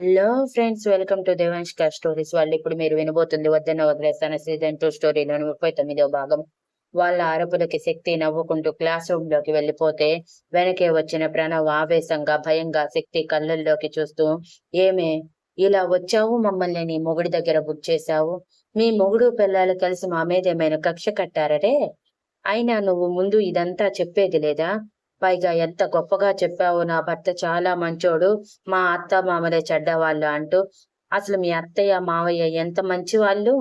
Hello friends welcome to Devanshkar stories వాళ్ళు ఇప్పుడు మీరు వినబోతుంది వద్దన్న వదిలేస్తాన. సీజన్ టూ స్టోరీలో ముప్పై తొమ్మిదో భాగం. వాళ్ళ అరపులకి శక్తి నవ్వుకుంటూ క్లాస్ రూమ్లోకి వెళ్ళిపోతే వెనకే వచ్చిన ప్రణవ్ ఆవేశంగా భయంగా శక్తి కళ్ళల్లోకి చూస్తూ ఏమే ఇలా వచ్చావు? మమ్మల్ని నీ మొగుడి దగ్గర బుక్ చేశావు. మీ మొగుడు పిల్లలు కలిసి మా మీద ఏమైనా కక్ష కట్టారటే? అయినా నువ్వు ముందు ఇదంతా చెప్పేది లేదా? పైగా ఎంత గొప్పగా చెప్పావు నా భర్త చాలా మంచోడు. మా అత్త మామలే చెడ్డవాళ్ళు అంటూ అసలు మీ అత్తయ్య మావయ్య ఎంత మంచి వాళ్ళు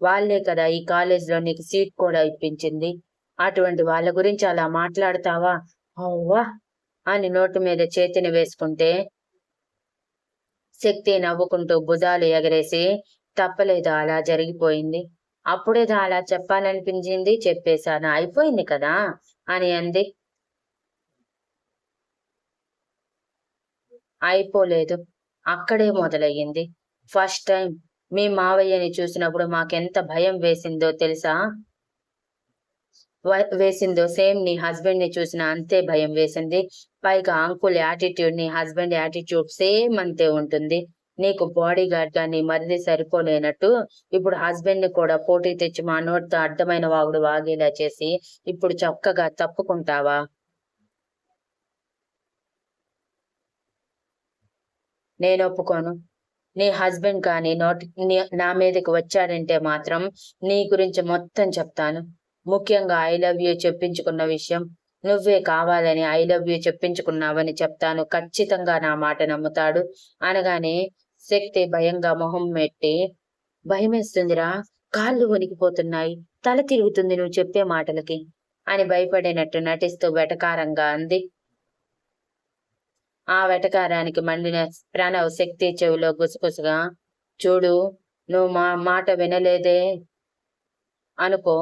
వాళ్ళే కదా ఈ కాలేజీలో నీకు సీట్ కూడా ఇప్పించింది. అటువంటి వాళ్ళ గురించి అలా మాట్లాడతావా? అవ్వా! అని నోటు మీద చేతిని వేసుకుంటే శక్తి నవ్వుకుంటూ భుజాలు ఎగరేసి తప్పలేదు అలా జరిగిపోయింది. అప్పుడేదో అలా చెప్పాలనిపించింది చెప్పేశాను. అయిపోయింది కదా? అని అంది. అయిపోలేదు. అక్కడే మొదలయ్యింది. ఫస్ట్ టైం మీ మావయ్యని చూసినప్పుడు మాకెంత భయం వేసిందో తెలుసా? వేసిందో సేమ్ నీ హస్బెండ్ని చూసిన అంతే భయం వేసింది. పైగా అంకుల్ యాటిట్యూడ్ నీ హస్బెండ్ యాటిట్యూడ్ సేమ్ అంతే ఉంటుంది. నీకు బాడీ గార్డ్గా నీ మరిది సరిపోలేనట్టు ఇప్పుడు హస్బెండ్ని కూడా పోటీ తెచ్చి మా నోటితో అడ్డమైన వాగుడు వాగేలా చేసి ఇప్పుడు చక్కగా తప్పుకుంటావా? నేను ఒప్పుకోను. నీ హస్బెండ్ కానీ నోటి నా మీదకి వచ్చాడంటే మాత్రం నీ గురించి మొత్తం చెప్తాను. ముఖ్యంగా ఐ లవ్ యూ చెప్పించుకున్న విషయం. నువ్వే కావాలని ఐ లవ్ యూ చెప్పించుకున్నావని చెప్తాను. ఖచ్చితంగా నా మాట నమ్ముతాడు. అనగానే శక్తి భయంగా మొహం పెట్టి భయమేస్తుందిరా కాళ్ళు వణికిపోతున్నాయి తల తిరుగుతుంది నువ్వు చెప్పే మాటలకి అని భయపడినట్టు నటిస్తూ వెటకారంగా అంది. ఆ వెటకారానికి మండిన ప్రణవ్ శక్తి చెవిలో గుసగుసగా చూడు నువ్వు మా మాట వినలేదే. అనుకో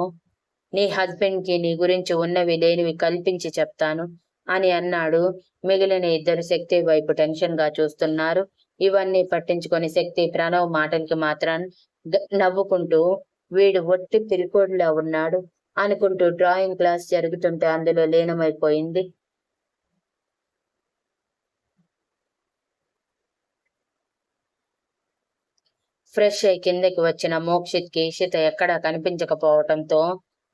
నీ హస్బెండ్కి నీ గురించి ఉన్నవి లేనివి కల్పించి చెప్తాను అని అన్నాడు మిగిలిన ఇద్దరు శక్తి వైపు టెన్షన్గా చూస్తున్నారు. ఇవన్నీ పట్టించుకొని శక్తి ప్రణవ్ మాటలకి మాత్రం నవ్వుకుంటూ వీడు ఒట్టి పిరికోడులా ఉన్నాడు అనుకుంటూ డ్రాయింగ్ క్లాస్ జరుగుతుంటే అందులో లీనమైపోయింది. ఫ్రెష్ అయి కిందకి వచ్చిన మోక్షిత్కి ఇషిత ఎక్కడా కనిపించకపోవటంతో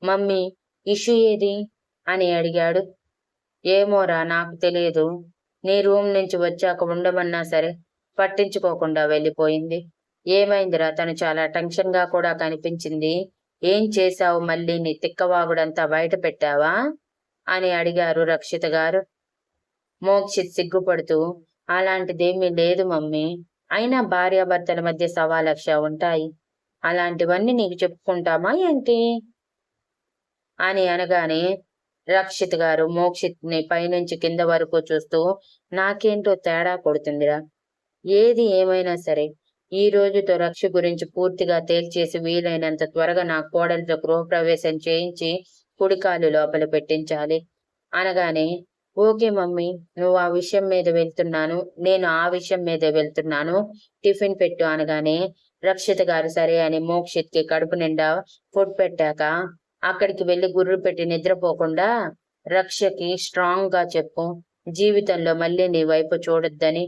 మమ్మీ ఇష్యూ ఏది? అని అడిగాడు. ఏమోరా నాకు తెలియదు. నీ రూమ్ నుంచి వచ్చాక ఉండమన్నా సరే పట్టించుకోకుండా వెళ్ళిపోయింది. ఏమైందిరా? తను చాలా టెన్షన్గా కూడా కనిపించింది. ఏం చేశావు మళ్ళీ? నీ తిక్కవాగుడంతా బయట పెట్టావా? అని అడిగారు రక్షిత గారు. మోక్షిత్ సిగ్గుపడుతూ అలాంటిదేమీ లేదు మమ్మీ. అయినా భార్యాభర్తల మధ్య సవాలక్ష ఉంటాయి. అలాంటివన్నీ నీకు చెప్పుకుంటామా ఏంటి? అని అనగానే రక్షిత్ గారు మోక్షిత్ని పైనుంచి కింద వరకు చూస్తూ నాకేంటో తేడా కొడుతుందిరా. ఏది ఏమైనా సరే ఈ రోజుతో రక్ష గురించి పూర్తిగా తేల్చేసి వీలైనంత త్వరగా నా కోడలితో గృహప్రవేశం చేయించి కుడికాలు లోపల పెట్టించాలి. అనగానే ఓకే మమ్మీ నువ్వు ఆ విషయం మీద వెళ్తున్నాను నేను ఆ విషయం మీద వెళ్తున్నాను టిఫిన్ పెట్టు అనగానే రక్షిత గారు సరే అని మోక్షిత్కి కడుపు నిండా ఫుడ్ పెట్టాక అక్కడికి వెళ్ళి గుర్రు పెట్టి నిద్రపోకుండా రక్షకి స్ట్రాంగ్గా చెప్పు జీవితంలో మళ్ళీ నీ వైపు చూడొద్దని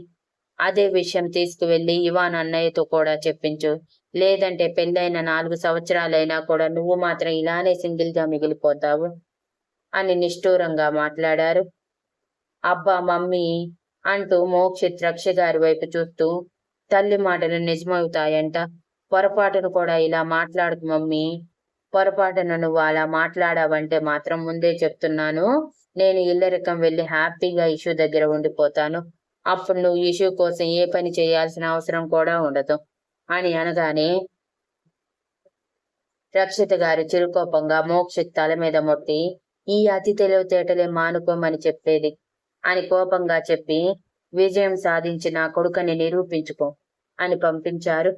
అదే విషయం తీసుకువెళ్ళి ఇవాన్ అన్నయ్యతో కూడా చెప్పించు. లేదంటే పెళ్ళైన నాలుగు సంవత్సరాలైనా కూడా నువ్వు మాత్రం ఇలానే సింగిల్గా మిగిలిపోతావు అని నిష్ఠూరంగా మాట్లాడారు. అబ్బా మమ్మీ అంటూ మోక్షిత్ రక్ష గారి వైపు చూస్తూ తల్లి మాటలు నిజమవుతాయంట. పొరపాటును కూడా ఇలా మాట్లాడకు మమ్మీ. పొరపాటున నువ్వు అలా మాట్లాడావంటే మాత్రం ముందే చెప్తున్నాను. నేను ఇల్లరికం వెళ్ళి హ్యాపీగా ఇష్యూ దగ్గర ఉండిపోతాను. అప్పుడు నువ్వు ఇష్యూ కోసం ఏ పని చేయాల్సిన అవసరం కూడా ఉండదు. అని అనగానే రక్షిత గారి చిరుకోపంగా మోక్షిత్ తల మీద మొట్టి ఈ అతి తెలివితేటలే మానుకోమని చెప్పేది. అని కోపంగా చెప్పి విజయం సాధించి నా కొడుకని నిరూపించుకో అని పంపించారు.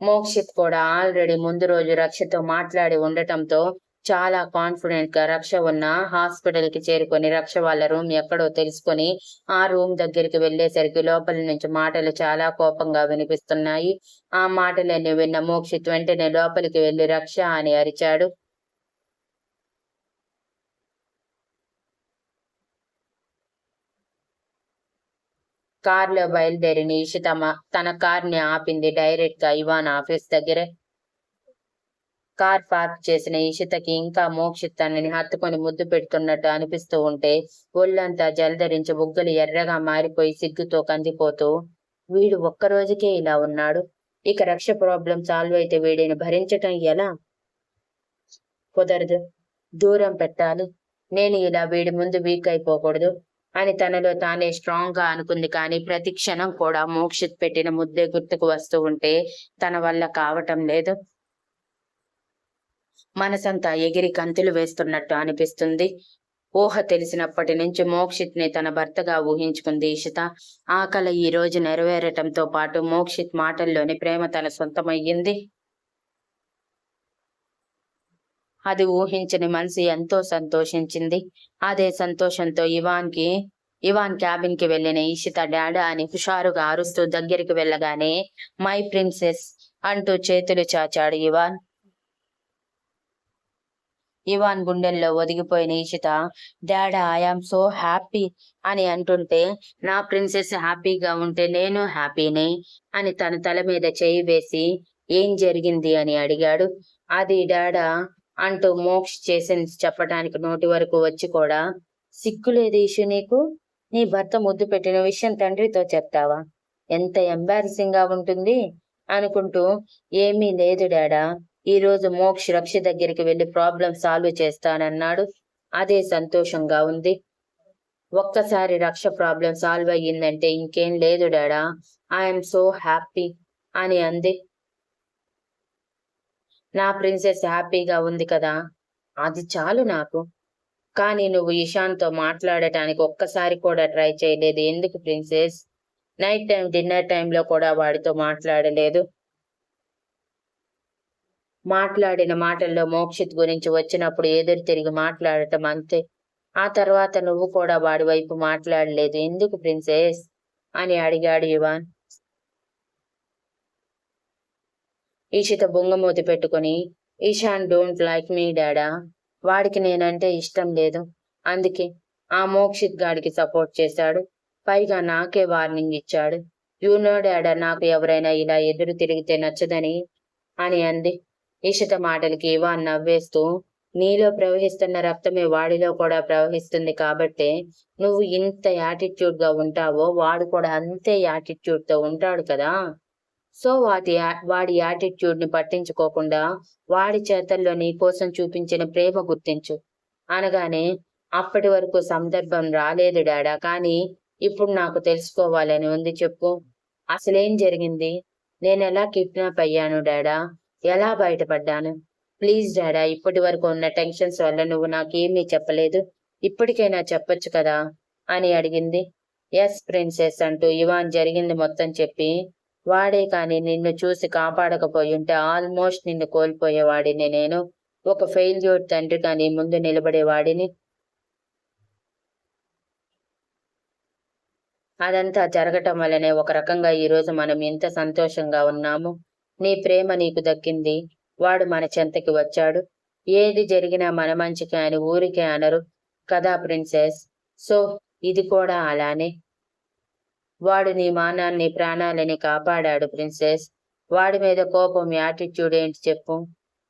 మోక్షిత్ కూడా ఆల్రెడీ ముందు రోజు రక్షతో మాట్లాడి ఉండటంతో చాలా కాన్ఫిడెంట్గా రక్ష ఉన్న హాస్పిటల్కి చేరుకొని రక్ష వాళ్ళ రూమ్ ఎక్కడో తెలుసుకొని ఆ రూమ్ దగ్గరికి వెళ్ళేసరికి లోపల నుంచి మాటలు చాలా కోపంగా వినిపిస్తున్నాయి. ఆ మాటలన్నీ విన్న మోక్షిత్ వెంటనే లోపలికి వెళ్ళి రక్ష అని అరిచాడు. కార్లో బయలుదేరిన ఇషిత మ- తన కార్ని ఆపింది డైరెక్ట్గా ఇవాన్ ఆఫీస్ దగ్గరే. కార్ పార్క్ చేసిన ఇషితకి ఇంకా మోక్షిత్ తనని హత్తుకొని ముద్దు పెడుతున్నట్టు అనిపిస్తూ ఉంటే ఒళ్ళంతా జలధరించి బుగ్గలు ఎర్రగా మారిపోయి సిగ్గుతో కందిపోతూ వీడు ఒక్క రోజుకే ఇలా ఉన్నాడు. ఇక రక్ష ప్రాబ్లం సాల్వ్ అయితే వీడిని భరించటం ఎలా? కుదరదు. దూరం పెట్టాలి. నేను ఇలా వీడి ముందు వీక్ అయిపోకూడదు అని తనలో తానే స్ట్రాంగ్గా అనుకుంది. కానీ ప్రతి క్షణం కూడా మోక్షిత్ పెట్టిన ముద్దే గుర్తుకు వస్తూ ఉంటే తన వల్ల కావటం లేదు. మనసంతా ఎగిరి కంతులు వేస్తున్నట్టు అనిపిస్తుంది. ఊహ తెలిసినప్పటి నుంచి మోక్షిత్ని తన భర్తగా ఊహించుకుంది ఇషిత. ఆ ఈ రోజు నెరవేరటంతో పాటు మోక్షిత్ మాటల్లోని ప్రేమ తన సొంతమయ్యింది. అది ఊహించని మనసు ఎంతో సంతోషించింది. అదే సంతోషంతో ఇవాన్కి ఇవాన్ క్యాబిన్కి వెళ్ళిన ఈషిత డాడా అని హుషారుగా అరుస్తూ దగ్గరికి వెళ్ళగానే మై ప్రిన్సెస్ అంటూ చేతులు చాచాడు ఇవాన్. ఇవాన్ గుండెల్లో ఒదిగిపోయిన ఈషిత డాడా ఐఆమ్ సో హ్యాపీ అని అంటుంటే నా ప్రిన్సెస్ హ్యాపీగా ఉంటే నేను హ్యాపీనే? అని తన తల మీద చేయి వేసి ఏం జరిగింది? అని అడిగాడు. అది డాడా అంటూ మోక్ష్ చేసింది చెప్పడానికి నోటి వరకు వచ్చి కూడా సిగ్గులేదు ఇషు నీకు? నీ భర్త ముద్దు పెట్టిన విషయం తండ్రితో చెప్తావా? ఎంత ఎంబారసింగ్గా ఉంటుంది? అనుకుంటూ ఏమీ లేదు డాడా. ఈరోజు మోక్ష్ రక్ష దగ్గరికి వెళ్ళి ప్రాబ్లం సాల్వ్ చేస్తానన్నాడు. అదే సంతోషంగా ఉంది. ఒక్కసారి రక్ష ప్రాబ్లం సాల్వ్ అయ్యిందంటే ఇంకేం లేదు డాడా. ఐఎమ్ సో హ్యాపీ అని అంది. నా ప్రిన్సెస్ హ్యాపీగా ఉంది కదా. అది చాలు నాకు. కానీ నువ్వు ఇషాన్తో మాట్లాడటానికి ఒక్కసారి కూడా ట్రై చేయలేదు. ఎందుకు ప్రిన్సెస్ నైట్ టైం డిన్నర్ టైంలో కూడా వాడితో మాట్లాడలేదు. మాట్లాడిన మాటల్లో మోక్షిత్ గురించి వచ్చినప్పుడు ఎదురు తిరిగి మాట్లాడటం అంతే. ఆ తర్వాత నువ్వు కూడా వాడి వైపు మాట్లాడలేదు. ఎందుకు ప్రిన్సెస్? అని అడిగాడు ఇవాన్. ఈషిత బొంగమూతి పెట్టుకుని ఈశాన్ డోంట్ లైక్ మీ డాడా. వాడికి నేనంటే ఇష్టం లేదు. అందుకే ఆ మోక్షిత్ గాడికి సపోర్ట్ చేశాడు. పైగా నాకే వార్నింగ్ ఇచ్చాడు. యూనో డాడా నాకు ఎవరైనా ఇలా ఎదురు తిరిగితే నచ్చదని అని అంది. ఈషిత మాటలకి ఇవాన్ నవ్వేస్తూ నీలో ప్రవహిస్తున్న రక్తమే వాడిలో కూడా ప్రవహిస్తుంది కాబట్టే నువ్వు ఇంత యాటిట్యూడ్గా ఉంటావో వాడు కూడా అంతే యాటిట్యూడ్తో ఉంటాడు కదా. సో వాటి వాడి యాటిట్యూడ్ని పట్టించుకోకుండా వాడి చేతల్లో నీ కోసం చూపించిన ప్రేమ గుర్తించు. అనగానే అప్పటి వరకు సందర్భం రాలేదు డాడా కానీ ఇప్పుడు నాకు తెలుసుకోవాలని ఉంది చెప్పు. అసలేం జరిగింది? నేను ఎలా కిడ్నాప్ అయ్యాను డాడా? ఎలా బయటపడ్డాను? ప్లీజ్ డాడా ఇప్పటి వరకు ఉన్న టెన్షన్స్ వల్ల నువ్వు నాకేమీ చెప్పలేదు. ఇప్పటికైనా చెప్పొచ్చు కదా? అని అడిగింది. ఎస్ ప్రిన్సెస్ అంటూ ఇవాన్ జరిగింది మొత్తం చెప్పి వాడే కాని నిన్ను చూసి కాపాడకపోయి ఉంటే ఆల్మోస్ట్ నిన్ను కోల్పోయేవాడిని నేను. ఒక ఫెయిల్యూర్ తండ్రి కానీ ముందు నిలబడేవాడిని. అదంతా జరగటం వల్లనే ఒక రకంగా ఈరోజు మనం ఎంత సంతోషంగా ఉన్నాము. నీ ప్రేమ నీకు దక్కింది. వాడు మన చెంతకి వచ్చాడు. ఏది జరిగినా మన మంచికి అని ఊరికే అనరు కదా ప్రిన్సెస్? సో ఇది కూడా అలానే. వాడు నీ మానాన్ని ప్రాణాలని కాపాడాడు ప్రిన్సెస్. వాడి మీద కోపం యాటిట్యూడ్ ఏంటి చెప్పు.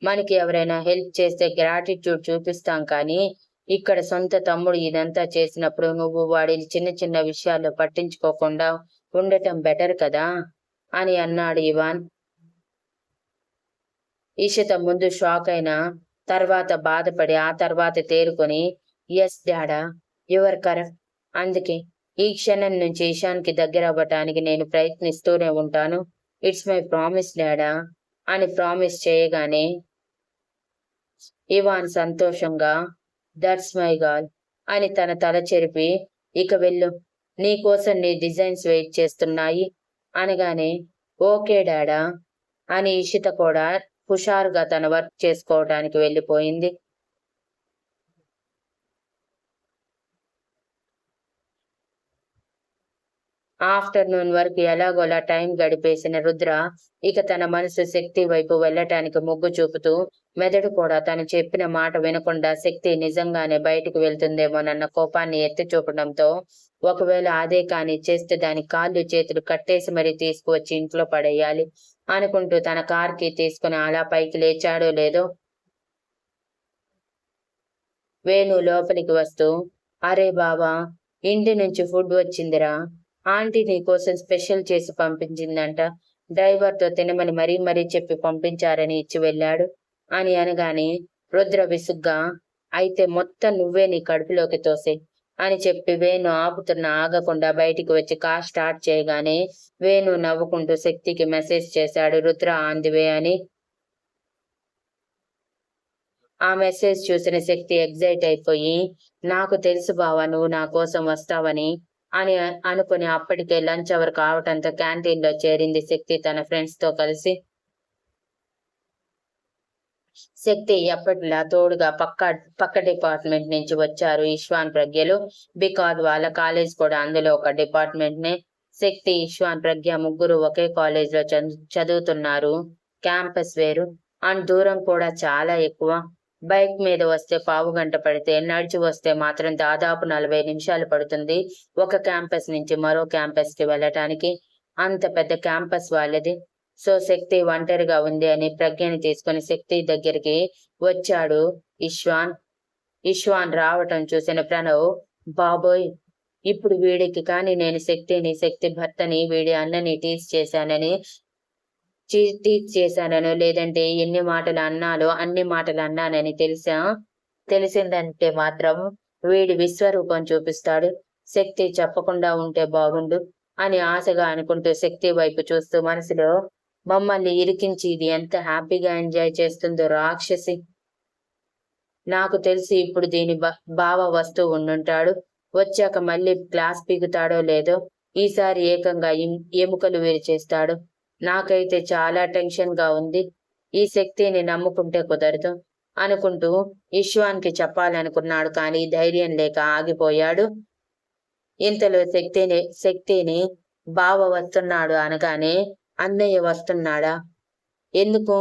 మనకి ఎవరైనా హెల్ప్ చేస్తే గ్రాటిట్యూడ్ చూపిస్తాం కానీ ఇక్కడ సొంత తమ్ముడు ఇదంతా చేసినప్పుడు నువ్వు వాడి చిన్న చిన్న విషయాల్లో పట్టించుకోకుండా ఉండటం బెటర్ కదా? అని అన్నాడు ఇవాన్. ఈషిత ముందు షాక్ అయినా తర్వాత బాధపడి ఆ తర్వాత తేరుకొని ఎస్ డాడా యువర్ కరెక్ట్ అందుకే ఈ క్షణం నుంచి ఈశాన్కి దగ్గర అవ్వటానికి నేను ప్రయత్నిస్తూనే ఉంటాను. ఇట్స్ మై ప్రామిస్ డాడా అని ప్రామిస్ చేయగానే ఇవాన్ సంతోషంగా దట్స్ మై గాల్ అని తన తల చెరిపి ఇక వెళ్ళు నీకోసం నీ డిజైన్స్ వెయిట్ చేస్తున్నాయి. అనగానే ఓకే డాడా అని ఇషిత కూడా హుషారుగా తన వర్క్ చేసుకోవడానికి వెళ్ళిపోయింది. ఆఫ్టర్నూన్ వరకు ఎలాగోలా టైం గడిపేసిన రుద్ర ఇక తన మనసు శక్తి వైపు వెళ్ళటానికి మొగ్గు చూపుతూ మెదడు కూడా తను చెప్పిన మాట వినకుండా శక్తి నిజంగానే బయటకు వెళ్తుందేమోనన్న కోపాన్ని ఎత్తి చూపడంతో ఒకవేళ అదే కాని చేస్తే దాని కాళ్ళు చేతులు కట్టేసి మరీ తీసుకువచ్చి ఇంట్లో పడేయాలి. అనుకుంటూ తన కార్కి తీసుకుని అలా పైకి లేచాడో లేదో వేణు లోపలికి వస్తూ అరే బావా ఇంటి నుంచి ఫుడ్ వచ్చిందిరా. ఆంటీ నీ కోసం స్పెషల్ చేసి పంపించిందంట. డ్రైవర్తో తినమని మరీ మరీ చెప్పి పంపించారని ఇచ్చి వెళ్ళాడు అని అనగానే రుద్ర విసుగ్గా అయితే మొత్తం నువ్వే నీ కడుపులోకి తోసే అని చెప్పి వేణు ఆపుతున్న ఆగకుండా బయటికి వచ్చి కార్ స్టార్ట్ చేయగానే వేణు నవ్వుకుంటూ శక్తికి మెసేజ్ చేశాడు రుద్ర ఆందివే అని. ఆ మెసేజ్ చూసిన శక్తి ఎగ్జైట్ అయిపోయి నాకు తెలుసు బావా నువ్వు నా కోసం వస్తావని అని అనుకుని అప్పటికే లంచ్ అవర్ కావటంతో క్యాంటీన్లో చేరింది శక్తి తన ఫ్రెండ్స్తో కలిసి. శక్తి ఎప్పటిలా తోడుగా పక్క పక్క డిపార్ట్మెంట్ నుంచి వచ్చారు ఈశ్వాన్ ప్రజ్ఞలు. బికాజ్ వాళ్ళ కాలేజ్ కూడా అందులో ఒక డిపార్ట్మెంట్ నే. శక్తి ఈశ్వాన్ ప్రజ్ఞ ముగ్గురు ఒకే కాలేజ్లో చదువుతున్నారు. క్యాంపస్ వేరు. అండ్ దూరం కూడా చాలా ఎక్కువ. బైక్ మీద వస్తే పావు గంట పడితే నడిచి వస్తే మాత్రం దాదాపు నలభై నిమిషాలు పడుతుంది. ఒక క్యాంపస్ నుంచి మరో క్యాంపస్కి వెళ్ళటానికి. అంత పెద్ద క్యాంపస్ వాళ్ళది. సో శక్తి ఒంటరిగా ఉంది అని ప్రజ్ఞని తీసుకుని శక్తి దగ్గరికి వచ్చాడు ఇష్వాన్ ఇష్వాన్ రావటం చూసిన ప్రణవ్ బాబోయ్ ఇప్పుడు వీడికి కానీ నేను శక్తిని శక్తి భర్తని వీడి అన్నని టీచ్ చేశానని టీచ్ చేశానను లేదంటే ఎన్ని మాటలు అన్నాలో అన్ని మాటలు అన్నానని తెలుసా? తెలిసిందంటే మాత్రం వీడి విశ్వరూపం చూపిస్తాడు. శక్తి చెప్పకుండా ఉంటే బాగుండు అని ఆశగా అనుకుంటూ శక్తి వైపు చూస్తూ మనసులో మమ్మల్ని ఇరికించి ఇది ఎంత హ్యాపీగా ఎంజాయ్ చేస్తుందో రాక్షసి. నాకు తెలిసి ఇప్పుడు దీని బావ వస్తూ ఉండుంటాడు. వచ్చాక మళ్ళీ క్లాస్ పీకుతాడో లేదో ఈసారి ఏకంగా ఎముకలు వేరు చేస్తాడు నాకైతే చాలా టెన్షన్గా ఉంది. ఈ శక్తిని నమ్ముకుంటే కుదరదు అనుకుంటూ ఇష్వాన్కి చెప్పాలనుకున్నాడు కానీ ధైర్యం లేక ఆగిపోయాడు. ఇంతలో శక్తిని శక్తిని బావ వస్తున్నాడు అనగానే అన్నయ్య వస్తున్నాడా? ఎందుకు?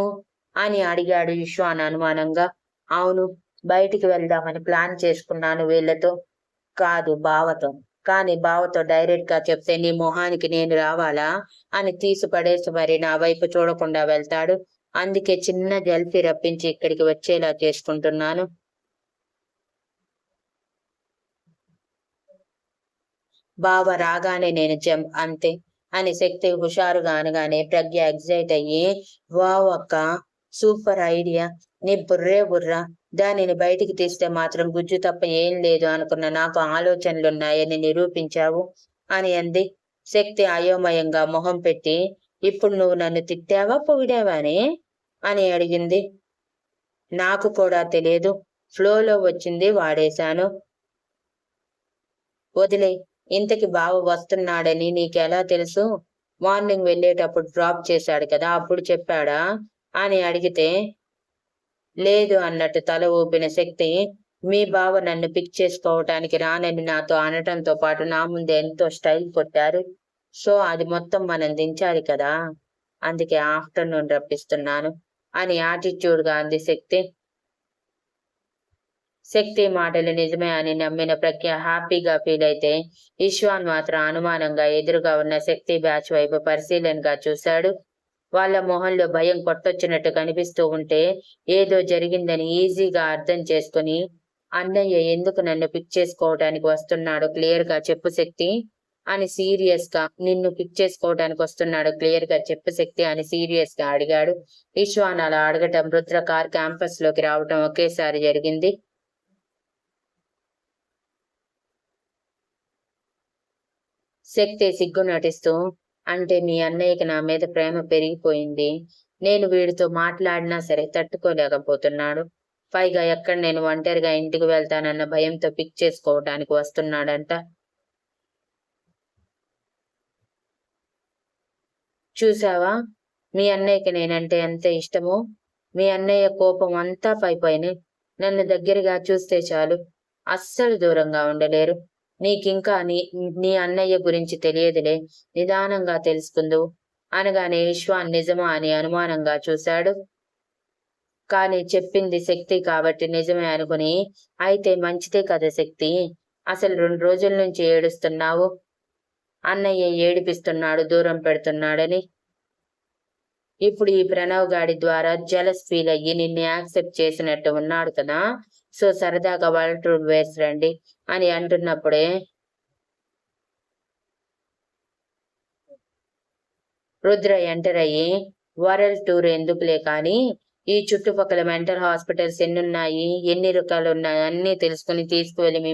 అని అడిగాడు విశ్వాన్ అనుమానంగా. అవును బయటికి వెళ్దామని ప్లాన్ చేసుకున్నాను వీళ్ళతో. కాదు బావతో. కానీ బావతో డైరెక్ట్గా చెప్తే నీ మొహానికి నేను రావాలా? అని తీసుపడేసి మరి నా వైపు చూడకుండా వెళ్తాడు. అందుకే చిన్న జల్ఫీ రప్పించి ఇక్కడికి వచ్చేలా చేసుకుంటున్నాను. బావ రాగానే నేను జంప్ అంతే. అని శక్తి హుషారుగా అనగానే ప్రజ్ఞ ఎగ్జైట్ అయ్యి వా ఒక్క సూపర్ ఐడియా. నీ బుర్రే బుర్రా. దానిని బయటికి తీస్తే మాత్రం గుజ్జు తప్ప ఏం లేదు అనుకున్న నాకు ఆలోచనలున్నాయని నిరూపించావు అని అంది. శక్తి అయోమయంగా మొహం పెట్టి ఇప్పుడు నువ్వు నన్ను తిట్టావా పొగిడావాని అని అడిగింది. నాకు కూడా తెలియదు ఫ్లోలో వచ్చింది వాడేశాను. వదిలే ఇంతకి బావ వస్తున్నాడని నీకెలా తెలుసు? మార్నింగ్ వెళ్ళేటప్పుడు డ్రాప్ చేశాడు కదా అప్పుడు చెప్పాడా? అని అడిగితే లేదు అన్నట్టు తల ఊపిన శక్తి మీ బావ నన్ను పిక్ చేసుకోవటానికి రానని నాతో అనటంతో పాటు నా ముందు ఎంతో స్టైల్ కొట్టారు. సో అది మొత్తం మనం దించాలి కదా అందుకే ఆఫ్టర్నూన్ రప్పిస్తున్నాను అని యాటిట్యూడ్గా అంది శక్తి. శక్తి మాటలు నిజమే అని నమ్మిన ప్రజ్ఞ హ్యాపీగా ఫీల్ అయితే ఈశ్వాన్ మాత్రం అనుమానంగా ఎదురుగా ఉన్న శక్తి బ్యాచ్ వైపు పరిశీలనగా చూశాడు. వాళ్ళ మొహంలో భయం కొట్టొచ్చినట్టు కనిపిస్తూ ఉంటే ఏదో జరిగిందని ఈజీగా అర్థం చేసుకుని అన్నయ్య ఎందుకు నన్ను పిక్ చేసుకోవడానికి వస్తున్నాడు? క్లియర్గా చెప్పు శక్తి అని సీరియస్గా నిన్ను పిక్ చేసుకోవడానికి వస్తున్నాడు? క్లియర్గా చెప్పు శక్తి అని సీరియస్గా అడిగాడు. ఈశ్వాన్ అలా అడగటం రుద్ర కార్ క్యాంపస్లోకి రావటం ఒకేసారి జరిగింది. శక్తి సిగ్గు నటిస్తూ అంటే మీ అన్నయ్యకి నా మీద ప్రేమ పెరిగిపోయింది. నేను వీడితో మాట్లాడినా సరే తట్టుకోలేకపోతున్నాడు. పైగా ఎక్కడ నేను ఒంటరిగా ఇంటికి వెళ్తానన్న భయంతో పిక్ చేసుకోవటానికి వస్తున్నాడంట. చూసావా మీ అన్నయ్యకి నేనంటే ఎంత ఇష్టమో? మీ అన్నయ్య కోపం అంతా పైపోయినాయి. నన్ను దగ్గరగా చూస్తే చాలు. అస్సలు దూరంగా ఉండలేరు. నీకింకా నీ నీ అన్నయ్య గురించి తెలియదులే. నిదానంగా తెలుసుకుందు. అనగానే విశ్వాన్ నిజమా అని అనుమానంగా చూశాడు. కానీ చెప్పింది శక్తి కాబట్టి నిజమే అనుకుని అయితే మంచిదే కదా శక్తి. అసలు రెండు రోజుల నుంచి ఏడుస్తున్నావు? అన్నయ్య ఏడిపిస్తున్నాడు దూరం పెడుతున్నాడని. ఇప్పుడు ఈ ప్రణవ్ గాడి ద్వారా జలస్ ఫీల్ అయ్యి నిన్ను యాక్సెప్ట్ చేసినట్టు ఉన్నాడు కదా. సో సరదాగా వరల్డ్ టూర్ వేసి రండి అని అంటున్నప్పుడే రుద్ర ఎంటర్ అయ్యి వరల్డ్ టూర్ ఎందుకులే కానీ ఈ చుట్టుపక్కల మెంటల్ హాస్పిటల్స్ ఎన్ని ఉన్నాయి ఎన్ని రకాలు ఉన్నాయి అన్ని తెలుసుకుని తీసుకువెళ్ళి మీ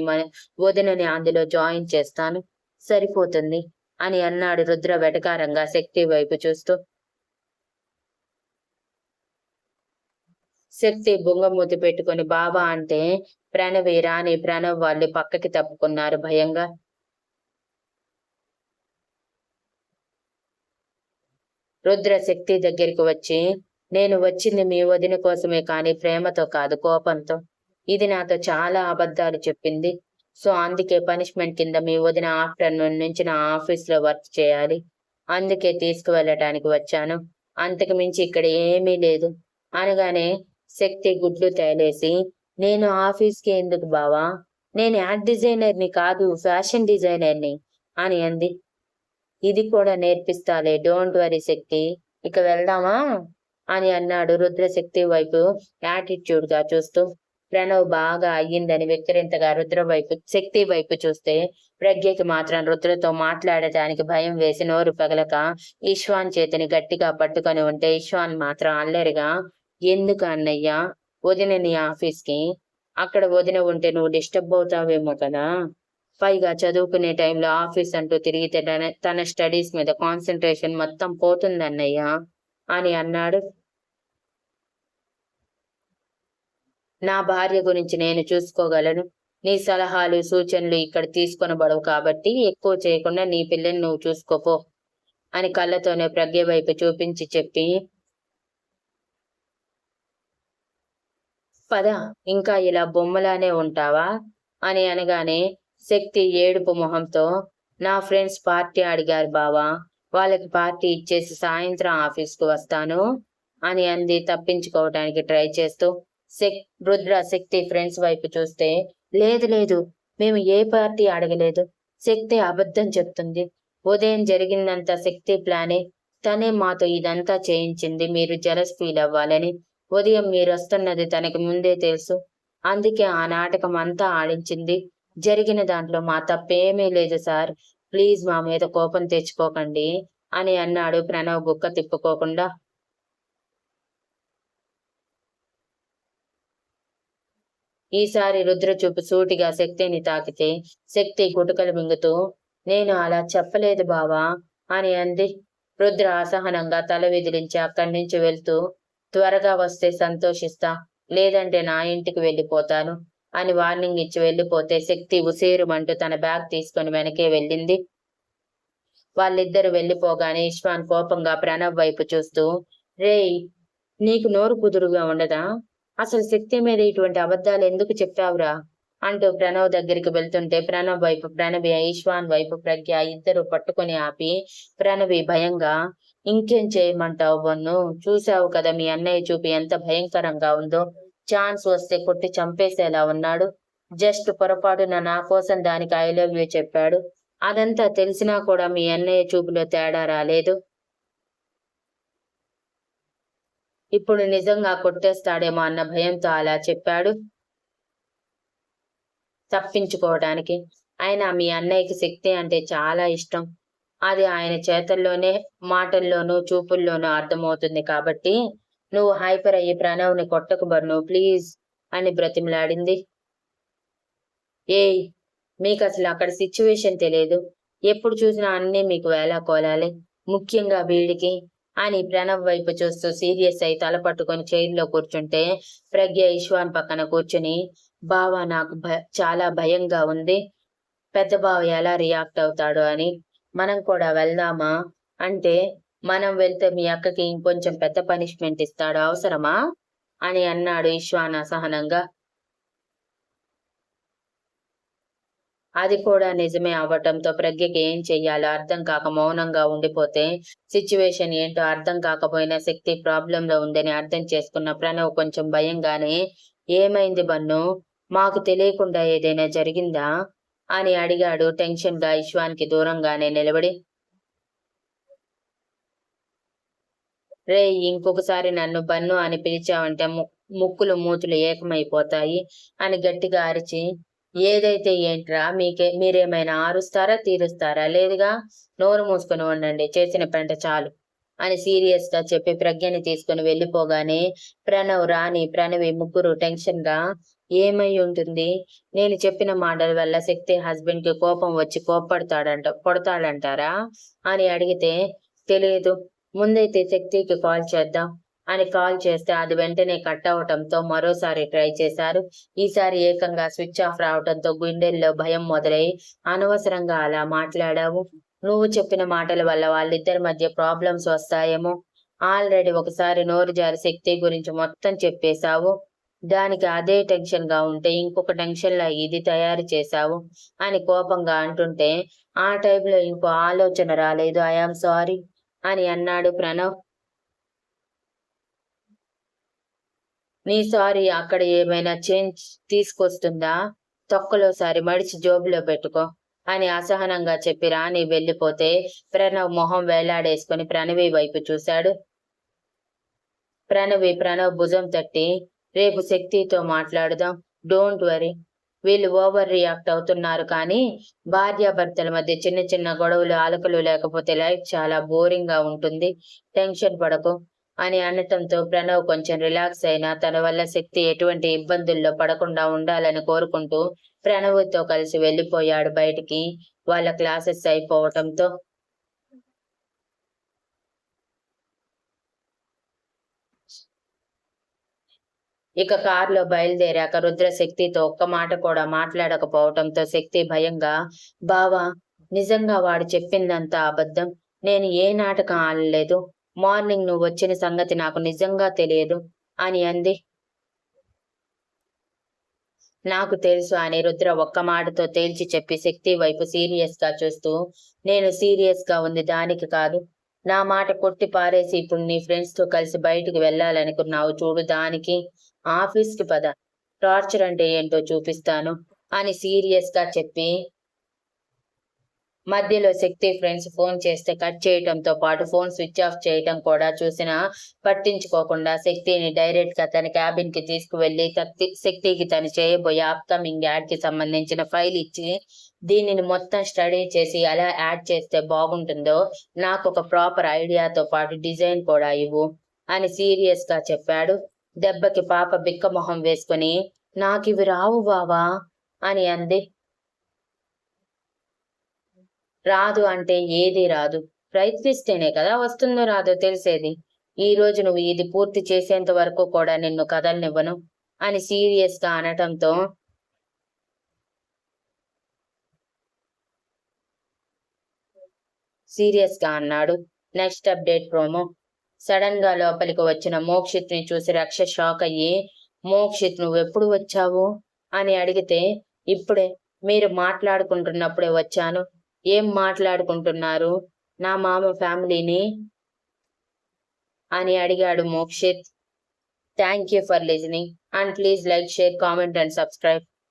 వదినని అందులో జాయిన్ చేస్తాను. సరిపోతుంది అని అన్నాడు రుద్ర వెటకారంగా శక్తి వైపు చూస్తూ. శక్తి బొంగమూతి పెట్టుకుని బాబా అంటే ప్రణవి రాణి ప్రణవ్ వాళ్ళు పక్కకి తప్పుకున్నారు భయంగా. రుద్ర శక్తి దగ్గరికి వచ్చి నేను వచ్చింది మీ వదిన కోసమే కానీ ప్రేమతో కాదు కోపంతో. ఇది నాతో చాలా అబద్ధాలు చెప్పింది. సో అందుకే పనిష్మెంట్ కింద మీ వదిన ఆఫ్టర్నూన్ నుంచి నా ఆఫీస్లో వర్క్ చేయాలి. అందుకే తీసుకువెళ్ళటానికి వచ్చాను. అంతకు మించి ఇక్కడ ఏమీ లేదు. అనగానే శక్తి గుడ్లు తేలేసి నేను ఆఫీస్కి ఎందుకు బావా? నేను యాడ్ డిజైనర్ని కాదు ఫ్యాషన్ డిజైనర్ని అని అంది. ఇది కూడా నేర్పిస్తాలే డోంట్ వరీ శక్తి. ఇక వెళ్దామా? అని అన్నాడు రుద్రశక్తి వైపు యాటిట్యూడ్గా చూస్తూ. ప్రణవ్ బాగా అయ్యిందని విక్రింతగా రుద్ర వైపు శక్తి వైపు చూస్తే ప్రజ్ఞకి మాత్రం రుద్రతో మాట్లాడటానికి భయం వేసి నోరు పగలక ఈశ్వాన్ చేతిని గట్టిగా పట్టుకొని ఉంటే ఈశ్వాన్ మాత్రం అల్లరిగా ఎందుకు అన్నయ్య? వదిన నీ ఆఫీస్కి? అక్కడ వదిన ఉంటే నువ్వు డిస్టర్బ్ అవుతావేమో కదా? పైగా చదువుకునే టైంలో ఆఫీస్ అంటూ తిరిగితే తన- తన స్టడీస్ మీద కాన్సన్ట్రేషన్ మొత్తం పోతుందన్నయ్య? అని అన్నాడు. నా భార్య గురించి నేను చూసుకోగలను. నీ సలహాలు సూచనలు ఇక్కడ తీసుకొనబడవు కాబట్టి ఎక్కువ చేయకుండా నీ పిల్లని నువ్వు చూసుకోపో అని కళ్ళతోనే ప్రజ్ఞ వైపు చూపించి చెప్పి పద ఇంకా ఇలా బొమ్మలానే ఉంటావా? అని అనగానే శక్తి ఏడుపు మొహంతో నా ఫ్రెండ్స్ పార్టీ అడిగారు బావా వాళ్ళకి పార్టీ ఇచ్చేసి సాయంత్రం ఆఫీస్కు వస్తాను అని అంది. తప్పించుకోవడానికి ట్రై చేస్తూ శక్ రుద్ర శక్తి ఫ్రెండ్స్ వైపు చూస్తే లేదు లేదు మేము ఏ పార్టీ అడగలేదు. శక్తి అబద్ధం చెప్తుంది. ఉదయం జరిగిందంతా శక్తి ప్లానే తనే మాతో ఇదంతా చేయించింది. మీరు జలస్ ఫీల్ అవ్వాలని ఉదయం మీరు వస్తున్నది తనకి ముందే తెలుసు. అందుకే ఆ నాటకం అంతా ఆడించింది. జరిగిన దాంట్లో మా తప్పేమీ లేదు సార్. ప్లీజ్ మా మీద కోపం తెచ్చుకోకండి అని అన్నాడు ప్రణవ్ బుక్క తిప్పుకోకుండా. ఈసారి రుద్ర చూపు సూటిగా శక్తిని తాకితే శక్తి గుటకలు మింగుతూ నేను అలా చెప్పలేదు బావా అని అంది. రుద్ర అసహనంగా తల విదిలించి అక్కడి నుంచి వెళ్తూ త్వరగా వస్తే సంతోషిస్తా లేదంటే నా ఇంటికి వెళ్ళిపోతాను అని వార్నింగ్ ఇచ్చి వెళ్ళిపోతే శక్తి ఉసేరుమంటూ తన బ్యాగ్ తీసుకొని వెనకే వెళ్ళింది. వాళ్ళిద్దరు వెళ్ళిపోగానే ఇష్వాన్ కోపంగా ప్రణవ్ వైపు చూస్తూ రేయ్ నీకు నోరు కుదురుగా ఉండదా? అసలు శక్తి మీద ఇటువంటి అబద్ధాలు ఎందుకు చెప్పావురా? అంటూ ప్రణవ్ దగ్గరికి వెళ్తుంటే ప్రణవ్ వైపు ప్రణవి ఈశ్వాన్ వైపు ప్రజ్ఞ ఇద్దరు పట్టుకొని ఆపి ప్రణవి భయంగా ఇంకేం చేయమంటావు బొన్ను చూసావు కదా మీ అన్నయ్య చూపి ఎంత భయంకరంగా ఉందో. ఛాన్స్ వస్తే కొట్టి చంపేసేలా ఉన్నాడు. జస్ట్ పొరపాటున నా కోసం దానికి ఐ లవ్ యూ చెప్పాడు. అదంతా తెలిసినా కూడా మీ అన్నయ్య చూపులో తేడా రాలేదు. ఇప్పుడు నిజంగా కొట్టేస్తాడేమో అన్న భయంతో అలా చెప్పాడు. తప్పించుకోవడానికి. ఆయన మీ అన్నయ్యకి శక్తి అంటే చాలా ఇష్టం. అది ఆయన చేతల్లోనే మాటల్లోనూ చూపుల్లోనూ అర్థమవుతుంది కాబట్టి నువ్వు హైపర్ అయ్యి ప్రణవ్ని కొట్టకు బర్ను ప్లీజ్ అని బ్రతిమలాడింది. ఏయ్ మీకు అసలు అక్కడ సిచ్యువేషన్ తెలియదు ఎప్పుడు చూసినా అన్నీ మీకు వేలా కోలాలి. ముఖ్యంగా వీడికి అని ప్రణవ్ వైపు చూస్తూ సీరియస్ అయి తల పట్టుకొని చైర్లో కూర్చుంటే ప్రజ్ఞ ఇష్వాన్ పక్కన కూర్చుని బావ నాకు చాలా భయంగా ఉంది. పెద్ద బావ ఎలా రియాక్ట్ అవుతాడు అని. మనం కూడా వెళ్దామా? అంటే మనం వెళ్తే మీ అక్కకి ఇంకొంచెం పెద్ద పనిష్మెంట్ ఇస్తాడు అవసరమా? అని అన్నాడు ఈశ్వాన్ అసహనంగా అది కూడా నిజమే అవ్వటంతో ప్రజ్ఞకి ఏం చెయ్యాలో అర్థం కాక మౌనంగా ఉండిపోతే సిచ్యువేషన్ ఏంటో అర్థం కాకపోయినా శక్తి ప్రాబ్లంలో ఉందని అర్థం చేసుకున్న ప్రణవ్ కొంచెం భయంగానే ఏమైంది బన్ను? మాకు తెలియకుండా ఏదైనా జరిగిందా? అని అడిగాడు టెన్షన్గా దూరంగానే నిలబడి. రే ఇంకొకసారి నన్ను బన్ను అని పిలిచావంటే ముక్కులు మూతులు ఏకమైపోతాయి అని గట్టిగా అరిచి ఏదైతే ఏంట్రా మీకే మీరేమైనా ఆరుస్తారా తీరుస్తారా? లేదుగా నోరు మూసుకొని ఉండండి చేసిన పెంట చాలు అని సీరియస్గా చెప్పి ప్రజ్ఞని తీసుకుని వెళ్ళిపోగానే ప్రణవ్ రాణి ప్రణవి ముగ్గురు టెన్షన్గా ఏమై ఉంటుంది? నేను చెప్పిన మాటల వల్ల శక్తి హస్బెండ్కి కోపం వచ్చి కోప్పడతాడంట కొడతాడంటారా? అని అడిగితే తెలియదు ముందైతే శక్తికి కాల్ చేద్దాం అని కాల్ చేస్తే అది వెంటనే కట్ అవటంతో మరోసారి ట్రై చేశారు. ఈసారి ఏకంగా స్విచ్ ఆఫ్ రావటంతో గుండెల్లో భయం మొదలై అనవసరంగా అలా మాట్లాడావు. నువ్వు చెప్పిన మాటల వల్ల వాళ్ళిద్దరి మధ్య ప్రాబ్లమ్స్ వస్తాయేమో. ఆల్రెడీ ఒకసారి నోరు జారి శక్తి గురించి మొత్తం చెప్పేశావు. దానికి అదే టెన్షన్గా ఉంటే ఇంకొక టెన్షన్లో ఇది తయారు చేశావు అని కోపంగా అంటుంటే ఆ టైంలో ఇంకో ఆలోచన రాలేదు. ఐఆమ్ సారీ అని అన్నాడు ప్రణవ్. నీ సారీ అక్కడ ఏమైనా చేంజ్ తీసుకొస్తుందా? తొక్కలోసారి మడిచి జోబులో పెట్టుకో అని అసహనంగా చెప్పి రాణి వెళ్ళిపోతే ప్రణవ్ మొహం వేలాడేసుకుని ప్రణవి వైపు చూశాడు. ప్రణవి ప్రణవ్ భుజం తట్టి రేపు శక్తితో మాట్లాడుదాం. Don't worry. వీళ్ళు ఓవర్ రియాక్ట్ అవుతున్నారు కానీ భార్యాభర్తల మధ్య చిన్న చిన్న గొడవలు అలకలు లేకపోతే లైఫ్ చాలా బోరింగ్గా ఉంటుంది. టెన్షన్ పడకు అని అనటంతో ప్రణవ్ కొంచెం రిలాక్స్ అయినా తన వల్ల శక్తి ఎటువంటి ఇబ్బందుల్లో పడకుండా ఉండాలని కోరుకుంటూ ప్రణవ్తో కలిసి వెళ్ళిపోయాడు బయటికి. వాళ్ళ క్లాసెస్ అయిపోవటంతో ఇక కారులో బయలుదేరాక రుద్ర శక్తితో ఒక్క మాట కూడా మాట్లాడకపోవటంతో శక్తి భయంగా బావా నిజంగా వాడు చెప్పిందంతా అబద్ధం. నేను ఏ నాటకం ఆడలేదు. మార్నింగ్ నువ్వు వచ్చిన సంగతి నాకు నిజంగా తెలియదు అని అంది. నాకు తెలుసు అని రుద్ర ఒక్క మాటతో తేల్చి చెప్పి శక్తి వైపు సీరియస్గా చూస్తూ నేను సీరియస్గా ఉంది దానికి కాదు. నా మాట కొట్టి పారేసి ఇప్పుడు నీ ఫ్రెండ్స్తో కలిసి బయటకు వెళ్ళాలనుకున్నావు చూడు దానికి. ఆఫీస్కి పద. టార్చర్ అంటే ఏంటో చూపిస్తాను అని సీరియస్గా చెప్పి మధ్యలో శక్తి ఫ్రెండ్స్ ఫోన్ చేస్తే కట్ చేయటంతో పాటు ఫోన్ స్విచ్ ఆఫ్ చేయటం కూడా చూసినా పట్టించుకోకుండా శక్తిని డైరెక్ట్గా తన క్యాబిన్కి తీసుకువెళ్ళి శక్తికి తను చేయబోయే అప్కమింగ్ యాడ్కి సంబంధించిన ఫైల్ ఇచ్చి దీనిని మొత్తం స్టడీ చేసి ఎలా యాడ్ చేస్తే బాగుంటుందో నాకు ఒక ప్రాపర్ ఐడియాతో పాటు డిజైన్ కూడా ఇవ్వు అని సీరియస్గా చెప్పాడు. దెబ్బకి పాప బిక్క మొహం వేసుకుని నాకివి రావు బావా అని అంది. రాదు అంటే ఏది రాదు. ప్రయత్నిస్తేనే కదా వస్తుందో రాదో తెలిసేది. ఈ రోజు నువ్వు ఇది పూర్తి చేసేంత వరకు కూడా నిన్ను కదలనివ్వను అని సీరియస్గా అనటంతో సీరియస్గా అన్నాడు. Next update promo. సడన్గా లోపలికి వచ్చిన మోక్షిత్ని చూసి రక్ష షాక్ అయ్యి మోక్షిత్ నువ్వు ఎప్పుడు వచ్చావు? అని అడిగితే ఇప్పుడే. మీరు మాట్లాడుకుంటున్నప్పుడే వచ్చాను. ఏం మాట్లాడుకుంటున్నారు? నా మామ ఫ్యామిలీని అని అడిగాడు Mokshith. Thank you for listening. And please like share comment and subscribe.